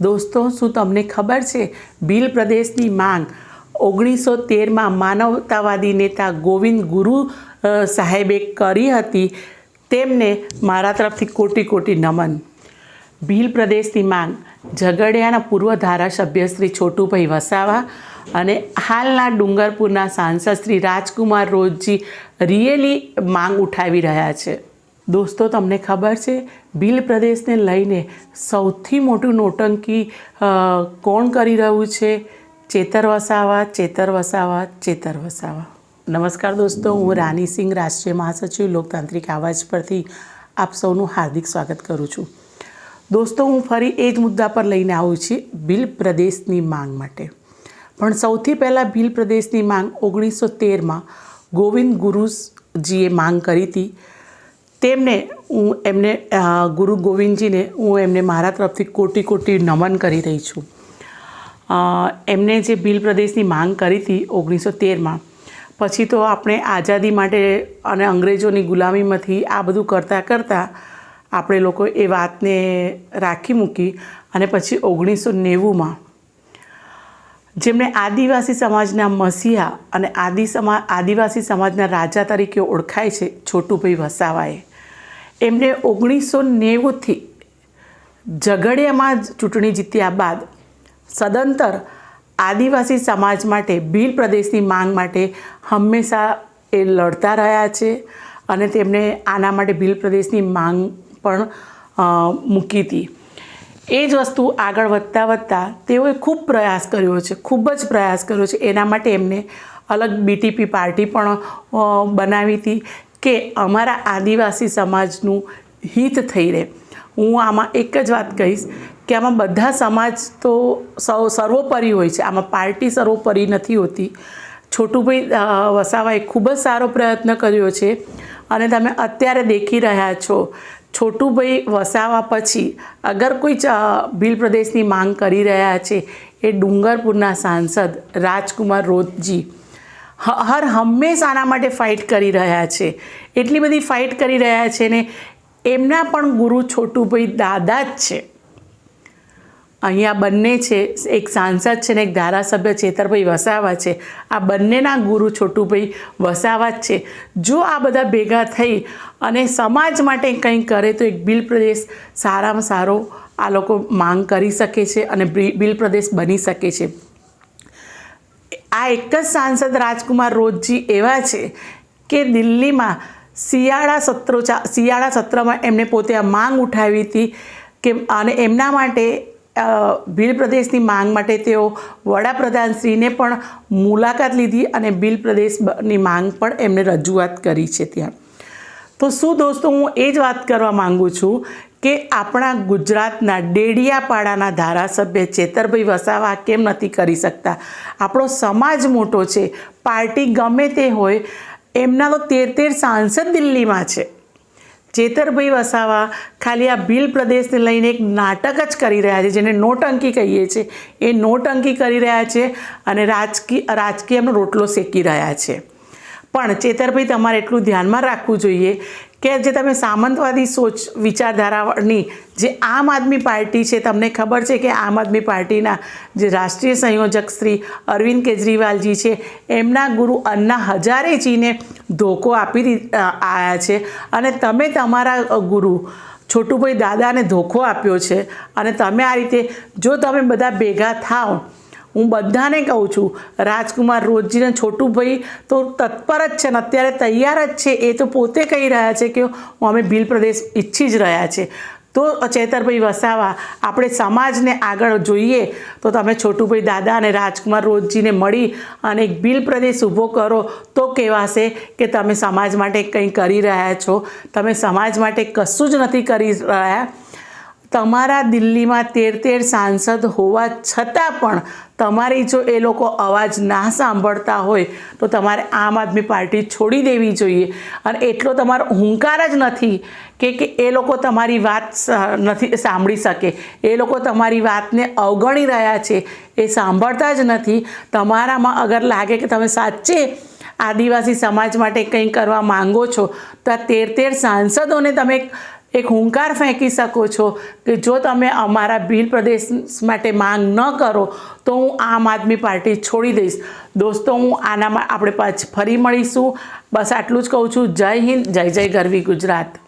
દોસ્તો, શું તમને ખબર છે? ભીલ પ્રદેશની માંગ. ઓગણીસો તેરમાં માનવતાવાદી નેતા ગોવિંદ ગુરુ સાહેબે કરી હતી. તેમને મારા તરફથી કોટી કોટી નમન. ભીલ પ્રદેશની માંગ. ઝઘડિયાના પૂર્વ ધારાસભ્ય શ્રી છોટુભાઈ વસાવા અને હાલના ડુંગરપુરના સાંસદ શ્રી રાજકુમાર રોજજી રિયલી માંગ ઉઠાવી રહ્યા છે. દોસ્તો, તમને ખબર છે ભીલ પ્રદેશને લઈને સૌથી મોટું નોટંકી કોણ કરી રહ્યું છે? ચેતર વસાવા ચેતર વસાવા ચેતર વસાવા. નમસ્કાર દોસ્તો, હું રાની સિંહ, રાષ્ટ્રીય મહાસચિવ, લોકતાંત્રિક આવાજ પરથી આપ સૌનું હાર્દિક સ્વાગત કરું છું. દોસ્તો, હું ફરી એ જ મુદ્દા પર લઈને આવું છું ભીલ પ્રદેશની માંગ માટે. પણ સૌથી પહેલાં ભીલ પ્રદેશની માંગ ઓગણીસો તેરમાં ગોવિંદ ગુરુજીએ માંગ કરી હતી. તેમને હું એમને ગુરુ ગોવિંદજીને હું એમને મારા તરફથી કોટી કોટી નમન કરી રહી છું. એમને જે ભીલ પ્રદેશની માંગ કરી હતી ઓગણીસો તેરમાં, પછી તો આપણે આઝાદી માટે અને અંગ્રેજોની ગુલામીમાંથી આ બધું કરતાં કરતાં આપણે લોકો એ વાતને રાખી મૂકી અને પછી ઓગણીસો નેવુંમાં જેમણે આદિવાસી સમાજના મસીહા અને આદિ સમા, આદિવાસી સમાજના રાજા તરીકે ઓળખાય છે, છોટુભાઈ વસાવાએ એમને ઓગણીસો નેવુંથી ઝઘડિયામાં ચૂંટણી જીત્યા બાદ સદંતર આદિવાસી સમાજ માટે ભીલ પ્રદેશની માંગ માટે હંમેશા એ લડતા રહ્યા છે અને તેમણે આના માટે ભીલ પ્રદેશની માંગ પણ મૂકી હતી. એ જ વસ્તુ આગળ વધતા વધતા તેઓએ ખૂબ પ્રયાસ કર્યો છે, ખૂબ જ પ્રયાસ કર્યો છે. એના માટે એમને અલગ બીટીપી પાર્ટી પણ બનાવી હતી. કે અમારા આદિવાસી સમાજનું હિત થઈ રહે. હું આમાં એક જ વાત કહીશ કે આમાં બધા સમાજ તો સૌ સર્વોપરી હોય છે. આમાં પાર્ટી સર્વોપરી નથી હોતી. છોટુભાઈ વસાવાએ ખૂબ જ સારો પ્રયત્ન કર્યો છે અને તમે અત્યારે દેખી રહ્યા છો. છોટુભાઈ વસાવા પછી અગર કોઈ ભીલ પ્રદેશની માંગ કરી રહ્યા છે એ ડુંગરપુરના સાંસદ રાજકુમાર રોતજી હ- હર હંમેશ આના માટે ફાઇટ કરી રહ્યા છે. એટલી બધી ફાઇટ કરી રહ્યા છે ને એમના પણ ગુરુ છોટુભાઈ દાદા જ છે. અહીંયા બંને છે, એક સાંસદ છે ને એક ધારાસભ્ય ચેતરભાઈ વસાવા છે. આ બંનેના ગુરુ છોટુભાઈ વસાવા જ છે. જો આ બધા ભેગા થઈ અને સમાજ માટે કંઈ કરે તો એક બિલ પ્રદેશ સારામાં સારો આ લોકો માંગ કરી શકે છે અને બિલ પ્રદેશ બની શકે છે. આ એક જ સાંસદ રાજકુમાર રોજજી એવા છે કે દિલ્હીમાં શિયાળા સત્રો શિયાળા સત્રમાં એમને પોતે આ માંગ ઉઠાવી હતી કે અને એમના માટે ભીલ પ્રદેશની માંગ માટે તેઓ વડાપ્રધાનશ્રીને પણ મુલાકાત લીધી અને ભીલ પ્રદેશની માંગ પણ એમને રજૂઆત કરી છે ત્યાં. તો શું દોસ્તો, હું એ જ વાત કરવા માગું છું કે આપણા ગુજરાતના ડેડિયાપાડાના ધારાસભ્ય ચેતરભાઈ વસાવા કેમ નથી કરી શકતા? આપણો સમાજ મોટો છે, પાર્ટી ગમે તે હોય, એમના તો તેર તેર સાંસદ દિલ્હીમાં છે. ચેતરભાઈ વસાવા ખાલી આ ભીલ પ્રદેશને લઈને એક નાટક જ કરી રહ્યા છે, જેને નોટંકી કહીએ છીએ. એ નોટંકી કરી રહ્યા છે અને રાજકીય રાજકીયનો રોટલો શેકી રહ્યા છે. પણ ચેતરભાઈ તમારે એટલું ધ્યાનમાં રાખવું જોઈએ કે જે તમે સામંતવાદી સોચ, વિચારધારાની જે આમ આદમી પાર્ટી છે, તમને ખબર છે કે આમ આદમી પાર્ટીના જે રાષ્ટ્રીય સંયોજક શ્રી અરવિંદ કેજરીવાલજી છે, એમના ગુરુ અન્ના હજારેજીને ધોકો આપી આવ્યા છે. અને તમે તમારા ગુરુ છોટુભાઈ દાદાને ધોખો આપ્યો છે. અને તમે આ રીતે જો તમે બધા ભેગા થાવ હું બધાને કહું છું, રાજકુમાર રોજજીને છોટુભાઈ તો તત્પર જ છે ને અત્યારે તૈયાર જ છે. એ તો પોતે કહી રહ્યા છે કે અમે ભીલ પ્રદેશ ઈચ્છી જ રહ્યા છે. તો ચેતરભાઈ વસાવા, આપણે સમાજને આગળ જોઈએ તો તમે છોટુભાઈ દાદા અને રાજકુમાર રોજજીને મળી અને એક બિલ પ્રદેશ ઊભો કરો તો કહેવાશે કે તમે સમાજ માટે કંઈ કરી રહ્યા છો? તમે સમાજ માટે કશું જ નથી કરી રહ્યા. તમારા દિલ્હીમાં તેર તેર સાંસદ હોવા છતાં પણ તમારી જો એ લોકો અવાજ ના સાંભળતા હોય, તો તમારે આમ આદમી પાર્ટી છોડી દેવી જોઈએ. અને એટલો તમારો હુંકાર જ નથી કે કે એ લોકો તમારી વાત નથી, સાંભળી શકે. એ લોકો તમારી વાતને અવગણી રહ્યા છે. એ સાંભળતા જ નથી. તમારામાં અગર લાગે કે તમે સાચે આદિવાસી સમાજ માટે કંઈ કરવા માંગો છો, તો આ તેર તેર સાંસદોને તમે એક હુંકાર ફેંકી શકો છો કે જો તમે અમારા ભીલ પ્રદેશ માટે માંગ ન કરો, તો હું આમ આદમી પાર્ટી છોડી દઈશ. દોસ્તો, હું આનામાં આપણે પાછ ફરી મળીશું. બસ આટલું જ કહું છું. જય હિન્દ, જય જય ગરવી ગુજરાત.